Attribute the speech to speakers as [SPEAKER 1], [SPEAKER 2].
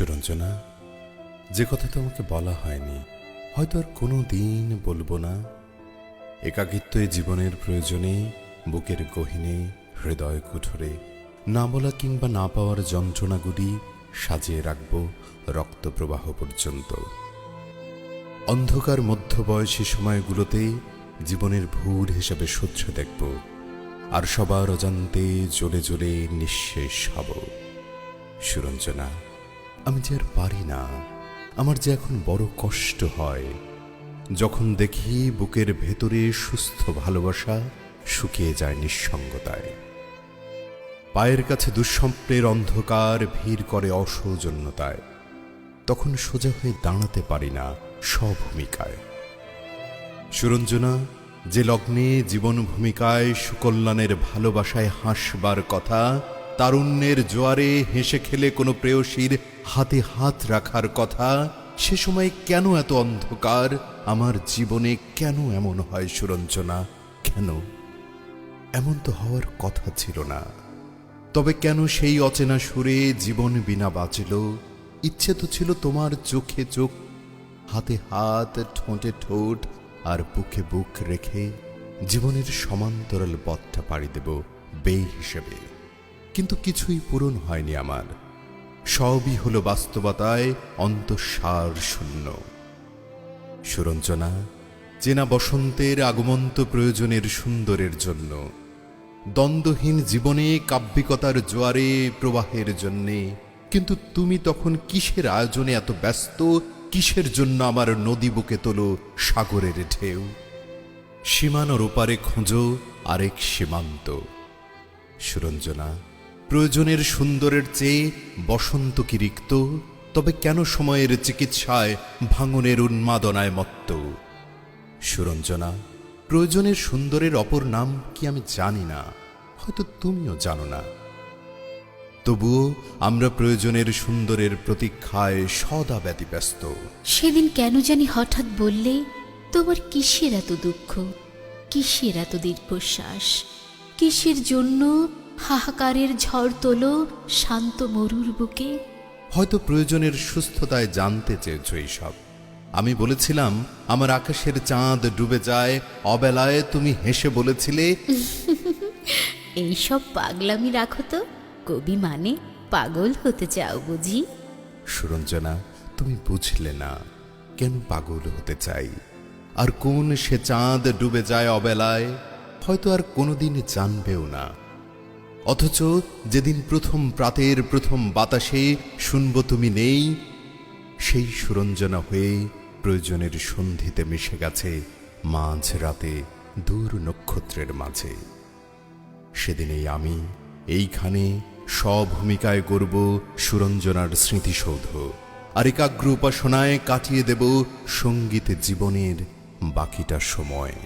[SPEAKER 1] সুরঞ্জনা, যে কথা তোমাকে বলা হয়নি, হয়তো আর কোনো দিন বলব না। একাকিত্বে জীবনের প্রয়োজনে, বুকের গহিনে, হৃদয় কুঠরে, না বলা কিংবা না পাওয়ার যন্ত্রণাগুলি সাজিয়ে রাখব রক্তপ্রবাহ পর্যন্ত। অন্ধকার মধ্যবয়সী সময়গুলোতে জীবনের ভুল হিসাবে সহ্য দেখব, আর সবার অজান্তে জ্বলে জ্বলে নিঃশেষ হব। সুরঞ্জনা আমি যে আর পারি না, আমার যে এখন বড় কষ্ট হয়। যখন দেখি বুকের ভেতরে সুস্থ ভালোবাসা শুকিয়ে যায় নিঃসঙ্গতায়। পায়ের কাছে দুঃস্বপ্নের অন্ধকার ভিড় করে অসৌজন্যতায়। তখন সোজা হয়ে দাঁড়াতে পারি না স্বভূমিকায়। সুরঞ্জনা, যে লগ্নে জীবন ভূমিকায় সুকল্যাণের ভালোবাসায় হাসবার কথা তারুণ্যের জোয়ারে হেসে খেলে কোনো প্রেয়সীর হাতে হাত রাখার কথা? সে সময় কেন এত অন্ধকার? আমার জীবনে কেন এমন হয় সুরঞ্জনা? কেন? এমন তো হওয়ার কথা ছিল না। তবে কেন সেই অচেনা সুরে জীবন বিনা বাঁচল? ইচ্ছে তো ছিল তোমার চোখে চোখ, হাতে হাত, ঠোঁটে ঠোঁট, আর বুকে বুক রেখে জীবনের সমান্তরাল পথটা পাড়ি দেব বেই হিসেবে। কিন্তু কিছুই পূরণ হয়নি আমার। সবই হল বাস্তবতায় অন্তঃসার শূন্য। সুরঞ্জনা, চেনা বসন্তের আগমন্ত প্রয়োজনের সুন্দরের জন্য, দ্বন্দ্বহীন জীবনে কাব্যিকতার জোয়ারে প্রবাহের জন্যে, কিন্তু তুমি তখন কিসের আয়োজনে এত ব্যস্ত, কিসের জন্য আমার নদী বুকে তোলো সাগরের ঢেউ? সীমানোর ওপারে খোঁজো আরেক সীমান্ত। সুরঞ্জনা প্রয়োজনের সুন্দরের চেয়ে বসন্ত কি রিক্ত, তবে কেন সময়ের চিকিৎসায় ভাঙনের উন্মাদনায় মত্ত? সুরঞ্জনা, প্রয়োজনের সুন্দরের অপর নাম কি আমি জানি না, হয়তো তুমিও জানো না। তবুও আমরা প্রয়োজনের সুন্দরের প্রতীক্ষায় সদা ব্যতিব্যস্ত।
[SPEAKER 2] সেদিন কেন জানি হঠাৎ বললে, তোমার কিসের এত দুঃখ? কিসের এত দীর্ঘশ্বাস? কিসের জন্য হাহাকারের ঝড় তোলো শান্ত মরুর বুকে।
[SPEAKER 1] হয়তো প্রয়োজনের সুস্থতায় জানতে চেয়েছ এইসব। আমি বলেছিলাম আমার আকাশের চাঁদ ডুবে যায় অবেলায় তুমি হেসে বলেছিলে।
[SPEAKER 2] এইসব পাগলামি রাখো তো। কবি মানে পাগল হতে চাও বুঝি।
[SPEAKER 1] সুরঞ্জনা তুমি বুঝলে না কেন পাগল হতে চাই। আর কোন সে চাঁদ ডুবে যায় অবেলায় হয়তো আর কোনোদিন জানবেও না। অথচ যেদিন প্রথম প্রাতের প্রথম বাতাসে শুনব তুমি নেই, সেই সুরঞ্জনা হয়ে প্রয়োজনের সন্ধিতে মিশে গেছে মাঝ রাতে দূর নক্ষত্রের মাঝে। সেদিনেই আমি এইখানে স্বভূমিকায় গড়ব সুরঞ্জনার স্মৃতিসৌধ, আর একাগ্র উপাসনায় কাটিয়ে দেব সঙ্গীতে জীবনের বাকিটা সময়।